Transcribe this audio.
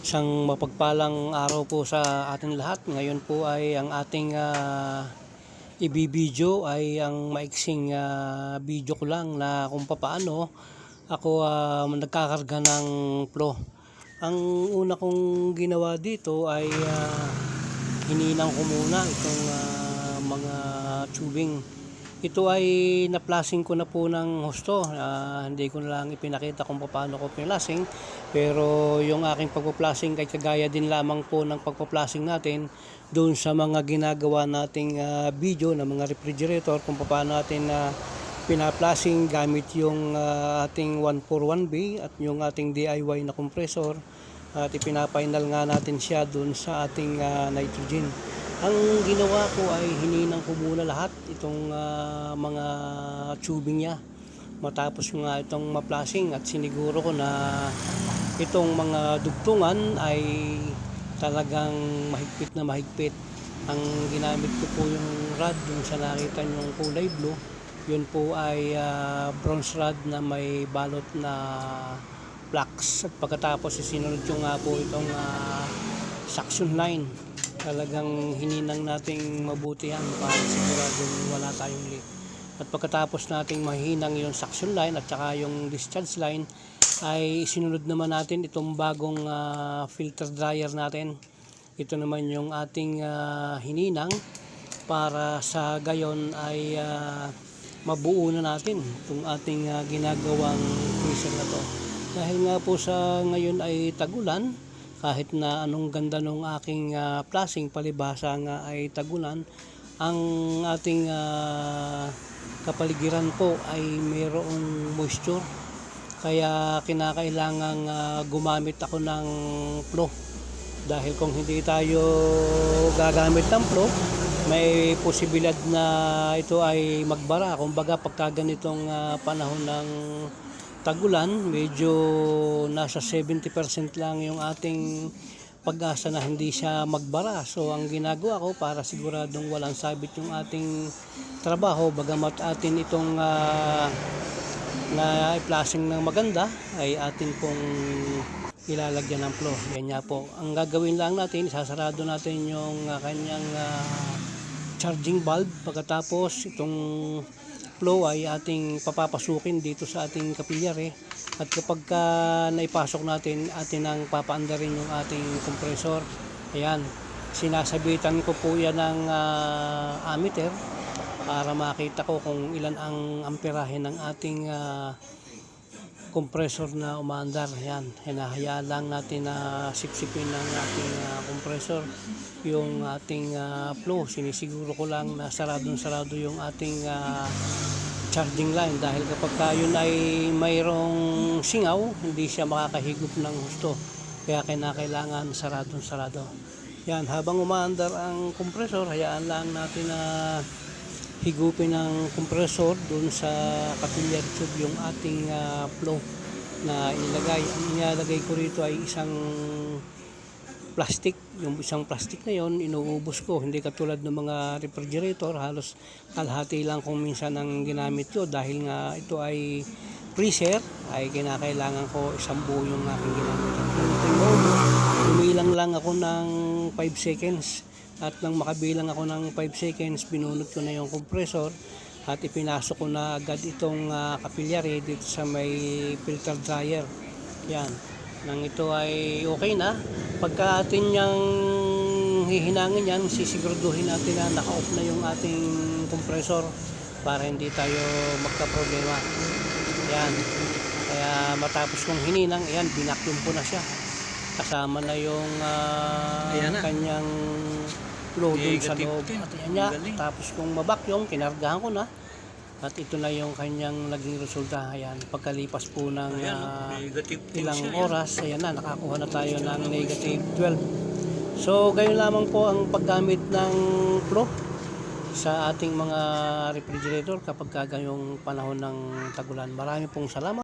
Isang mapagpalang araw po sa atin lahat. Ngayon po ay ang ating uh, ibibideo ay ang maiksing ah, video ko lang na kung paano ako ah, nagkakarga ng flow. Ang una kong ginawa dito ay ah, hininang ko muna itong ah, mga tubing. Ito ay naplasing ko na po ng husto. Ah, hindi ko na lang ipinakita kung paano ko pinlasing. Pero yung aking pagpaplasing ay kagaya din lamang po ng pagpaplasing natin doon sa mga ginagawa nating ah, video ng mga refrigerator kung paano natin na pinaplasing gamit yung ah, ating 141B at yung ating DIY na compressor at ipinapainal nga natin siya doon sa ating ah, nitrogen. Ang ginawa ko ay hininang ko muna lahat itong ah, mga tubing niya matapos ko nga itong maplasing at siniguro ko na itong mga dugtungan ay talagang mahigpit na mahigpit. Ang ginamit ko po yung rod yung sa nakita yung kulay blue. Yun po ay ah, bronze rod na may balot na flax. At pagkatapos isinunod ko nga po itong ah, suction line. Talagang hininang nating mabuti yan para siguradong wala tayong leak. At pagkatapos nating mahinang yung suction line at saka yung discharge line ay sinunod naman natin itong bagong ah, filter dryer natin. Ito naman yung ating ah, hininang para sa gayon ay ah, mabuo na natin itong ating ah, ginagawang freezer na to. Dahil nga po sa ngayon ay tagulan, kahit na anong ganda ng aking ah, plasing palibasa nga ay tagulan, ang ating ah, kapaligiran po ay mayroong moisture. Kaya kinakailangang ah, gumamit ako ng flow dahil kung hindi tayo gagamit ng flow may posibilidad na ito ay magbara. Kumbaga pagka ganitong ah, panahon ng tagulan medyo nasa 70% lang yung ating pag-asa na hindi siya magbara. So ang ginagawa ko para siguradong walang sabit yung ating trabaho bagamat atin itong ah, na i-flashing ng maganda ay atin pong ilalagyan ng flow. Yan nga po. Ang gagawin lang natin, isasarado natin yung ah, kanyang ah, charging bulb. Pagkatapos itong flow ay ating papapasukin dito sa ating kapilyare. At kapag ka naipasok natin, atin ang papaandarin yung ating compressor. Ayan. Sinasabitan ko po yan ng ah, ammeter para makita ko kung ilan ang amperahe ng ating ah, compressor na umaandar. Yan, hinahayaan lang natin na sipsipin ng ating ah, compressor yung ating ah, flow. Sinisiguro ko lang na saradong-sarado yung ating ah, charging line dahil kapag ka yun ay mayroong singaw, hindi siya makakahigop ng husto. Kaya kinakailangan saradong-sarado. Yan, habang umaandar ang compressor, hayaan lang natin na higupin ng compressor doon sa capillary tube yung ating ah, flow na inilagay. Ang inilagay ko rito ay isang plastic. Yung isang plastic na yon inuubos ko. Hindi katulad ng mga refrigerator, halos kalahati lang kung minsan ang ginamit ko dahil nga ito ay freezer ay kinakailangan ko isang buo yung aking ginamit. Ito yung lang ako ng 5 seconds at nang makabilang ako ng 5 seconds, binunot ko na yung compressor at ipinasok ko na agad itong uh, capillary dito sa may filter dryer. Yan. Nang ito ay okay na, pagka atin niyang hihinangin yan, sisiguraduhin natin na naka-off na yung ating compressor para hindi tayo magka-problema. Yan. Kaya matapos kong hininang, ayan, binakyum ko na siya. Kasama na yung ah, Ayan na. kanyang flow dun sa Negative loob. 10. At ayan niya, Ang galing. tapos kung mabakyum, kinargahan ko na. At ito na yung kanyang naging resulta. Ayan, pagkalipas po ng Ayan, ah, negative ilang siya, eh. oras, ayan na, nakakuha na tayo ng negative 12. So, gayon lamang po ang paggamit ng flow sa ating mga refrigerator kapag kagayong panahon ng tagulan. Marami pong salamat.